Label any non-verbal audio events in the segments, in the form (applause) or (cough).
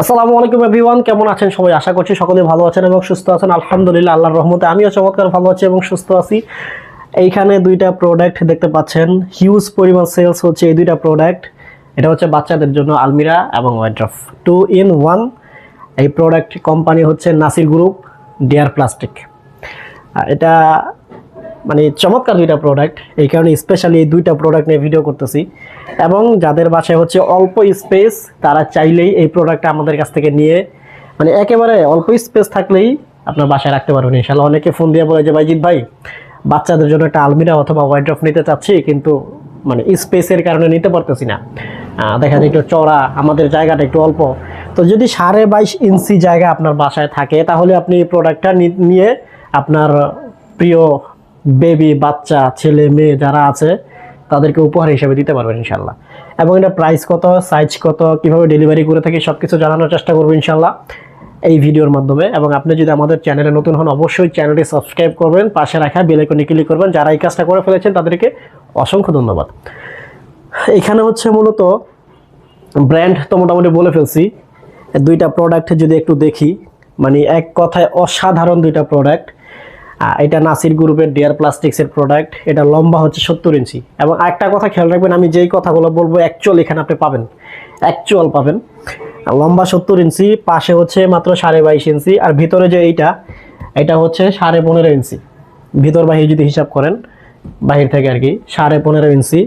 আসসালামু আলাইকুম এভরিওয়ান, কেমন আছেন সবাই? আশা করছি সকলে ভালো আছেন এবং সুস্থ আছেন। আলহামদুলিল্লাহ, আল্লাহর রহমতে আমিও চমৎকার ভালো আছি এবং সুস্থ আছি। এইখানে দুইটা প্রোডাক্ট দেখতে পাচ্ছেন। হিউজ পরিমাণ সেলস হচ্ছে এই দুইটা প্রোডাক্ট এটা হচ্ছে বাচ্চাদের জন্য আলমিরা এবং ওয়াইড্রফ টু ইন ওয়ান এই প্রোডাক্ট কোম্পানি হচ্ছে নাসির গ্রুপ ডিয়ার প্লাস্টিক এটা মানে চমৎকার দুইটা প্রোডাক্ট এই কারণে স্পেশালি এই দুইটা প্রোডাক্ট নিয়ে ভিডিও করতেছি। এবং যাদের বাসায় হচ্ছে অল্প স্পেস তারা চাইলেই এই প্রোডাক্টটা আমাদের কাছ থেকে নিয়ে মানে একেবারে অল্প স্পেস থাকলেই আপনার বাসায় রাখতে পারবেন। ইনশাল্লাহ অনেকে ফোন দিয়ে বলে যে, ভাইজিৎ ভাই, বাচ্চাদের জন্য একটা আলমিরা অথবা ওয়াইড ওয়াইড্রফ নিতে চাচ্ছি, কিন্তু মানে স্পেসের কারণে নিতে পারতেছি না। দেখা যায় একটু চড়া আমাদের জায়গাটা একটু অল্প। তো যদি সাড়ে বাইশ ইঞ্চি জায়গা আপনার বাসায় থাকে, তাহলে আপনি এই প্রোডাক্টটা নিয়ে আপনার প্রিয় বেবি, বাচ্চা, ছেলে, মেয়ে যারা আছে, তাদেরকে উপহার হিসেবে দিতে পারবেন ইনশাল্লাহ এবং এটা প্রাইস কত সাইজ কত, কীভাবে ডেলিভারি করে থাকি সব কিছু জানানোর চেষ্টা করব ইনশাল্লাহ এই ভিডিওর মাধ্যমে। এবং আপনি যদি আমাদের চ্যানেলে নতুন হন, অবশ্যই চ্যানেলটি সাবস্ক্রাইব করবেন, পাশে রাখা বেলাইকনে ক্লিক করবেন, যারা এই কাজটা করে ফেলেছেন তাদেরকে অসংখ্য ধন্যবাদ। এখানে হচ্ছে মূলত ব্র্যান্ড তো মোটামুটি বলে ফেলছি। দুইটা প্রোডাক্ট যদি একটু দেখি মানে এক কথায় অসাধারণ দুইটা প্রোডাক্ট এটা নাসির গ্রুপের ডিয়ার প্লাস্টিক্সের প্রোডাক্ট এটা লম্বা হচ্ছে সত্তর ইঞ্চি। এবং একটা কথা খেয়াল রাখবেন, আমি যেই কথাগুলো বলব অ্যাকচুয়াল এখানে আপনি পাবেন। অ্যাকচুয়াল পাবেন। লম্বা সত্তর ইঞ্চি, পাশে হচ্ছে মাত্র সাড়ে বাইশ ইঞ্চি, আর ভিতরে যে এইটা, এটা হচ্ছে সাড়ে পনেরো ইঞ্চি। ভিতর বাহির যদি হিসাব করেন, বাহির থেকে আর কি, সাড়ে পনেরো ইঞ্চি।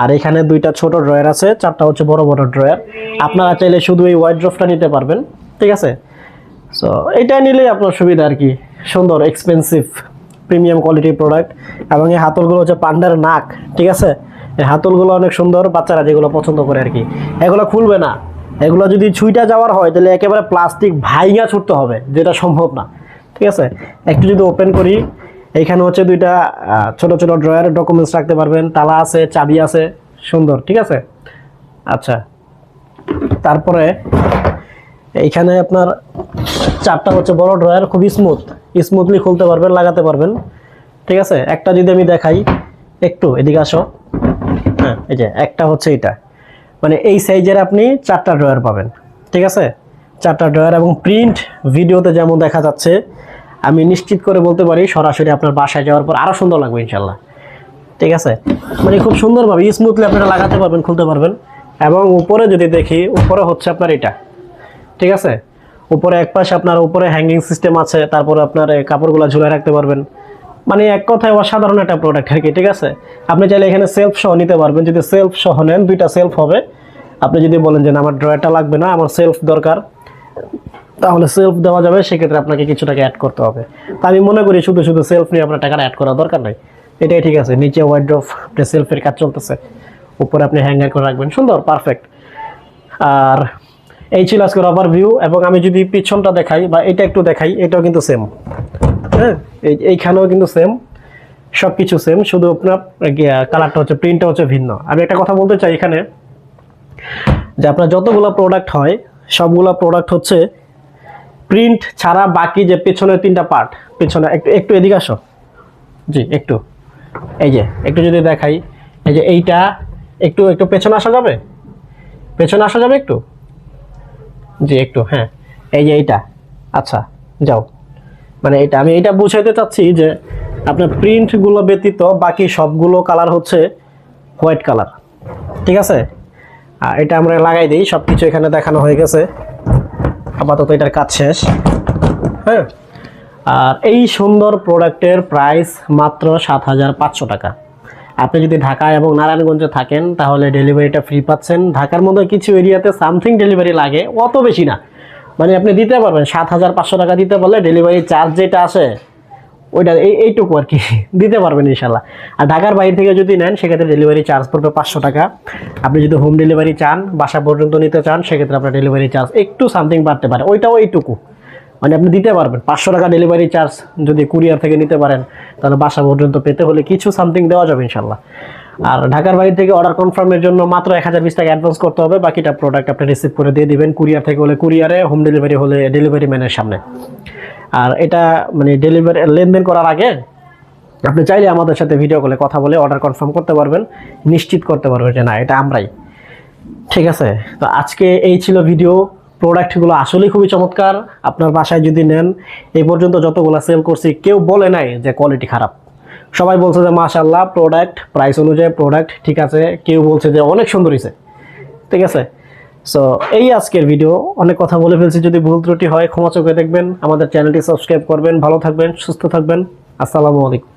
আর এখানে দুইটা ছোট ড্রয়ার আছে, চারটা হচ্ছে বড় বড় ড্রয়ার আপনারা চাইলে শুধু এই ওয়াইড্রফটা নিতে পারবেন, ঠিক আছে? সো এটা নিলেই আপনার সুবিধা আর কি। সুন্দর এক্সপেন্সিভ প্রিমিয়াম কোয়ালিটির প্রোডাক্ট এবং এই হাতলগুলো হচ্ছে পান্ডার নাক, ঠিক আছে? এই হাতলগুলো অনেক সুন্দর, বাচ্চারা যেগুলো পছন্দ করে আর কি। এগুলো খুলবে না। এগুলো যদি ছুঁইটা যাওয়ার হয়, তাহলে একেবারে প্লাস্টিক ভাইঙা ছুটতে হবে, যেটা সম্ভব না, ঠিক আছে? একটু যদি ওপেন করি এইখানে হচ্ছে দুইটা ছোট ছোট ড্রয়ার ডকুমেন্টস রাখতে পারবেন, তালা আছে, চাবি আছে, সুন্দর, ঠিক আছে? আচ্ছা তারপরে এইখানে আপনার চারটা হচ্ছে বড় ড্রয়ার খুবই স্মুথ স্মুথলি খুলতে পারবেন, লাগাতে পারবেন। ঠিক আছে? একটা যদি আমি দেখাই, একটু এদিকে আসো। হ্যাঁ এই যে, একটা হচ্ছে এটা। মানে এই সাইজের আপনি চারটা ড্রয়ার পাবেন। ঠিক আছে? চারটা ড্রয়ার এবং প্রিন্ট ভিডিওতে যেমন দেখা যাচ্ছে, আমি নিশ্চিত করে বলতে পারি সরাসরি আপনার বাসায় যাওয়ার পর আরও সুন্দর লাগবে ইনশাল্লাহ ঠিক আছে? মানে খুব সুন্দরভাবে স্মুথলি আপনারা লাগাতে পারবেন, খুলতে পারবেন। এবং উপরে যদি দেখি, উপরে হচ্ছে আপনার এটা। ঠিক আছে? উপরে এক পাশে আপনার উপরে হ্যাঙ্গিং সিস্টেম আছে, তারপরে আপনার কাপড়গুলো ঝুলে রাখতে পারবেন। মানে এক কথায় অসাধারণ একটা প্রোডাক্ট আর কি, ঠিক আছে? আপনি চাইলে এখানে সেলফ সহ নিতে পারবেন। যদি সেলফ সহ নেন, দুইটা সেলফ হবে। আপনি যদি বলেন যে না, আমার ড্রয়ারটা লাগবে না, আমার সেলফ দরকার, তাহলে সেলফ দেওয়া যাবে, সেক্ষেত্রে আপনাকে কিছু টাকা অ্যাড করতে হবে। তা আমি মনে করি শুধু শুধু সেলফ নিয়ে আপনার টাকাটা অ্যাড করার দরকার নাই। এটাই ঠিক আছে, নিচে ওয়াইড্রফ আপনি সেলফের কাজ চলতেছে, উপরে আপনি হ্যাঙ্গার করে রাখবেন, সুন্দর পারফেক্ট আর এই ছিল আজকে রবার ভিউ এবং আমি যদি পিছনটা দেখাই বা এটা একটু দেখাই, এটাও কিন্তু সেম হ্যাঁ? এই, এইখানেও কিন্তু সেম সব কিছু সেম শুধু আপনার কালারটা হচ্ছে প্রিন্টটা হচ্ছে ভিন্ন। আমি একটা কথা বলতে চাই এখানে, যে আপনার যতগুলো প্রোডাক্ট হয়, সবগুলো প্রোডাক্ট হচ্ছে প্রিন্ট ছাড়া বাকি যে পেছনের তিনটা পার্ট পেছনে একটু একটু এদিকে আসো। জি, একটু। এই যে, একটু যদি দেখাই, এই যে এইটা, একটু একটু পেছনে আসা যাবে? পেছনে আসা যাবে একটু? জি, একটু হ্যাঁ। এই যে এইটা আচ্ছা যাও। মানে এটা আমি এটা বুঝাইতে চাচ্ছি যে আপনার প্রিন্টগুলো ব্যতীত বাকি সবগুলো কালার হচ্ছে হোয়াইট কালার ঠিক আছে? আর এটা আমরা লাগাই দিই সব কিছু এখানে দেখানো হয়ে গেছে। আপাতত এটার কাজ শেষ হ্যাঁ? আর এই সুন্দর প্রোডাক্টের প্রাইস মাত্র সাত হাজার পাঁচশো টাকা। আপনি যদি ঢাকা এবং নারায়ণগঞ্জে থাকেন, তাহলে ডেলিভারিটা ফ্রি পাচ্ছেন। ঢাকার মধ্যে কিছু এরিয়াতে সামথিং ডেলিভারি লাগে, অত বেশি না। মানে আপনি দিতে পারবেন, সাত হাজার পাঁচশো টাকা দিতে পারলে ডেলিভারি চার্জ যেটা আসে, ওইটা এই, এইটুকু আর কি, (laughs) দিতে পারবেন ইনশাল্লাহ। আর ঢাকার বাইরে থেকে যদি নেন, সেক্ষেত্রে ডেলিভারি চার্জ পড়বে পাঁচশো টাকা। আপনি যদি হোম ডেলিভারি চান, বাসা পর্যন্ত নিতে চান, সেক্ষেত্রে আপনার ডেলিভারি চার্জ একটু সামথিং বাড়তে পারে, ওইটাও এইটুকু। মানে আপনি দিতে পারবেন। পাঁচশো টাকা ডেলিভারি চার্জ যদি কুরিয়ার থেকে নিতে পারেন, তাহলে বাসা পর্যন্ত পেতে হলে কিছু সামথিং দেওয়া যাবে ইনশাল্লাহ আর ঢাকার বাইরে থেকে অর্ডার কনফার্মের জন্য মাত্র এক হাজার বিশ টাকা অ্যাডভান্স করতে হবে, বাকিটা প্রোডাক্ট আপনি রিসিভ করে দিয়ে দিবেন। কুরিয়ার থেকে হলে কুরিয়ারে হোম ডেলিভারি হলে ডেলিভারি ম্যানের সামনে। আর এটা মানে ডেলিভারি লেনদেন করার আগে আপনি চাইলে আমাদের সাথে ভিডিও কলে কথা বলে অর্ডার কনফার্ম করতে পারবেন, নিশ্চিত করতে পারবেন যে না, এটা আমরাই। ঠিক আছে? তো আজকে এই ছিল ভিডিও প্রোডাক্টগুলো আসলেই খুবই চমৎকার। আপনার বাসায় যদি নেন, এই পর্যন্ত যতগুলো সেল করছি, কেউ বলে নাই যে কোয়ালিটি খারাপ। সবাই বলছে যে মাশাল্লাহ প্রোডাক্ট প্রাইস অনুযায়ী প্রোডাক্ট ঠিক আছে। কেউ বলছে যে, অনেক সুন্দর হয়েছে ঠিক আছে? সো এই আজকের ভিডিও অনেক কথা বলে ফেলছি, যদি ভুল ত্রুটি হয়, ক্ষমা চোখে দেখবেন। আমাদের চ্যানেলটি সাবস্ক্রাইব করবেন। ভালো থাকবেন, সুস্থ থাকবেন। আসসালামু আলাইকুম।